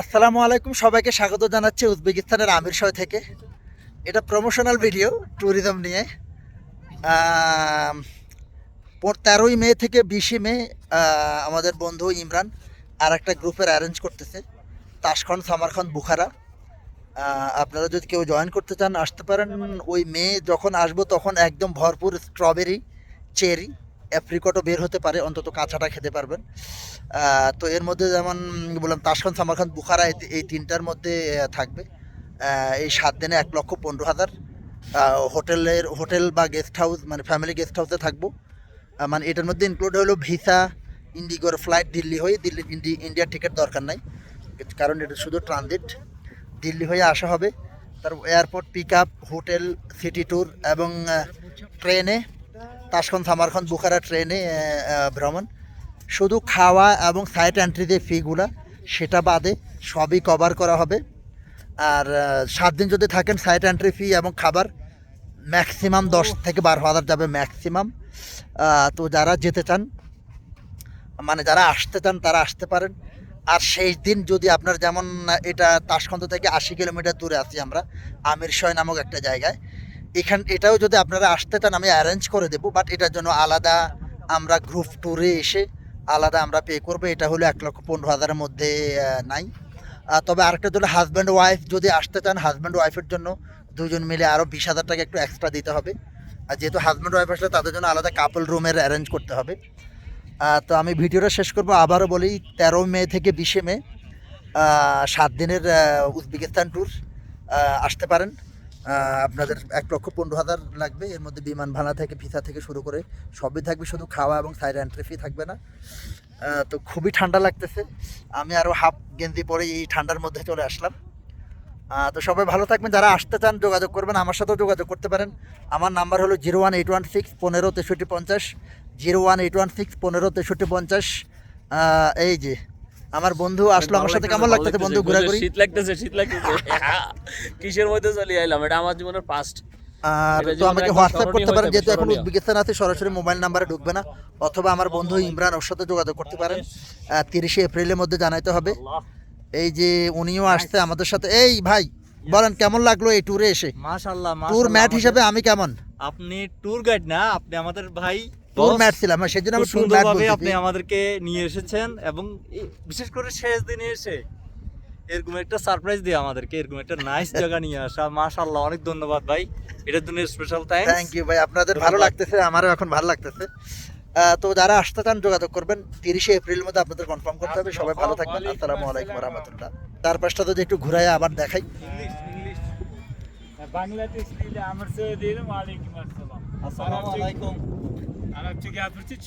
আসসালামু আলাইকুম, সবাইকে স্বাগত জানাচ্ছি উজবেকিস্তানের আমির শয় থেকে। এটা প্রমোশনাল ভিডিও ট্যুরিজম নিয়ে। তেরোই মে থেকে বিশে মে আমাদের বন্ধু ইমরান আর একটা গ্রুপের অ্যারেঞ্জ করতেছে তাসখন সামারখন বুখারা। আপনারা যদি কেউ জয়েন করতে চান, আসতে পারেন। ওই মে যখন আসব, তখন একদম ভরপুর স্ট্রবেরি চেরি অ্যাপ্রিকটও বের হতে পারে, অন্তত কাঁচাটা খেতে পারবেন। তো এর মধ্যে যেমন বললাম তাসখান সামারখান, বুখারা এই- তিনটার মধ্যে থাকবে। এই সাত দিনে এক লক্ষ পনেরো হাজার। হোটেলের, হোটেল বা গেস্ট হাউস মানে ফ্যামিলি গেস্ট হাউসে থাকব। মানে এটার মধ্যে ইনক্লুড হলো ভিসা ইন্ডিগোর ফ্লাইট দিল্লি হয়ে, দিল্লি, ইন্ডি- ইন্ডিয়ার টিকিট দরকার নাই। কারণ এটা শুধু ট্রানজিট দিল্লি হয়ে আসা হবে। তার airport pick up hotel city tour এবং ট্রেনে তাসখন সামারখন বুখারা ট্রেনে ভ্রমণ। শুধু খাওয়া এবং সাইট এন্ট্রি যে ফিগুলা সেটা বাদে সবই কভার করা হবে। আর সাত দিন যদি থাকেন সাইট এন্ট্রি ফি এবং খাবার ম্যাক্সিমাম দশ থেকে বারো হাজার যাবে ম্যাক্সিমাম তো যারা যেতে চান মানে যারা আসতে চান, তারা আসতে পারেন। আর শেষ দিন যদি আপনার যেমন এটা তাসখন্দ থেকে আশি কিলোমিটার দূরে আছি আমরা, আমির শয় নামক একটা জায়গায়। এখান, এটাও যদি আপনারা আসতে চান, আমি অ্যারেঞ্জ করে দেবো বাট এটার জন্য আলাদা আমরা গ্রুপ ট্যুরে এসে আলাদা আমরা পে করব। এটা হলো এক লক্ষ পনেরো হাজারের মধ্যে নাই। তবে আরেকটা হলো হাজব্যান্ড ওয়াইফ যদি আসতে চান হাজব্যান্ড ওয়াইফের জন্য দুজন মিলে আরও বিশ হাজার টাকা একটু এক্সট্রা দিতে হবে। আর যেহেতু হাজব্যান্ড ওয়াইফ আসলে তাদের জন্য আলাদা কাপল রুমের অ্যারেঞ্জ করতে হবে। তো আমি ভিডিওটা শেষ করব। আবারও বলি, তেরো মে থেকে বিশে মে সাত দিনের উজবেকিস্তান ট্যুর আসতে পারেন। আপনাদের এক লক্ষ পনেরো হাজার লাগবে। এর মধ্যে বিমান ভাড়া থেকে, ভিসা থেকে শুরু করে সবই থাকবে। শুধু খাওয়া এবং সাইড এন্ট্রি ফি থাকবে না। তো খুবই ঠান্ডা লাগতেছে। আমি আরও হাফ গেঞ্জি পরে এই ঠান্ডার মধ্যে চলে আসলাম। তো সবাই ভালো থাকবেন। যারা আসতে চান, যোগাযোগ করবেন। আমার সাথেও যোগাযোগ করতে পারেন। আমার নাম্বার হলো zero one eight one six পনেরো তেষট্টি পঞ্চাশ। Zero one eight one six পনেরো তেষট্টি পঞ্চাশ। এই যে আমার বন্ধু আসলো আমার সাথে কেমন লাগতেছে বন্ধু? ঘোরাঘুরি? শীত লাগতেছে শীত লাগতেছে। কিসের মধ্যে চলে আইলাম? এটা আমার জীবনের ফার্স্ট আর তো আমাকে হোয়াটসঅ্যাপ করতে পারেন যেহেতু এখন। উজবেকিস্তান আছে সরাসরি মোবাইল নাম্বারে ঢুকবে না। অথবা আমার বন্ধু ইমরান ওর সাথে যোগাযোগ করতে পারেন। তিরিশে এপ্রিলের মধ্যে জানাইতে হবে। এই যে উনিও আসছে আমাদের সাথে। এই ভাই বলেন কেমন লাগল এই ট্যুরে এসে? মাশাআল্লাহ ট্যুর ম্যাট হিসেবে আমি কেমন? আপনি ট্যুর গাইড না আপনি আমাদের ভাই। ট্যুর। ম্যাট ছিলাম হ্যাঁ, সেজন্য আমি ট্যুর ম্যাট আপনি আমাদেরকে নিয়ে এসেছেন এবং বিশেষ করে শেষ দিনে এসে এরকম একটা সারপ্রাইজ দিয়ে আমাদেরকে এরকম একটা নাইস জায়গা নিয়ে আসা। মাশাআল্লাহ অনেক ধন্যবাদ ভাই। এটার জন্য স্পেশাল থ্যাঙ্কস থ্যাংক ইউ ভাই আপনাদের ভালো লাগতেছে আমারও এখন ভালো লাগতেছে। আহ, তো যারা আসতে চান যোগাযোগ করবেন। তিরিশে এপ্রিল মধ্যে আপনাদের কনফার্ম করতে হবে। সবাই ভালো থাকবেন। আসসালামু আলাইকুম রহমতুল্লাহ। তার পাশটা যদি একটু ঘুরাই আবার দেখাই। English English. বাংলাদেশ আমার ওয়ালাইকুম আসসালামু আলাইকুম। Arapça yazmış hiç.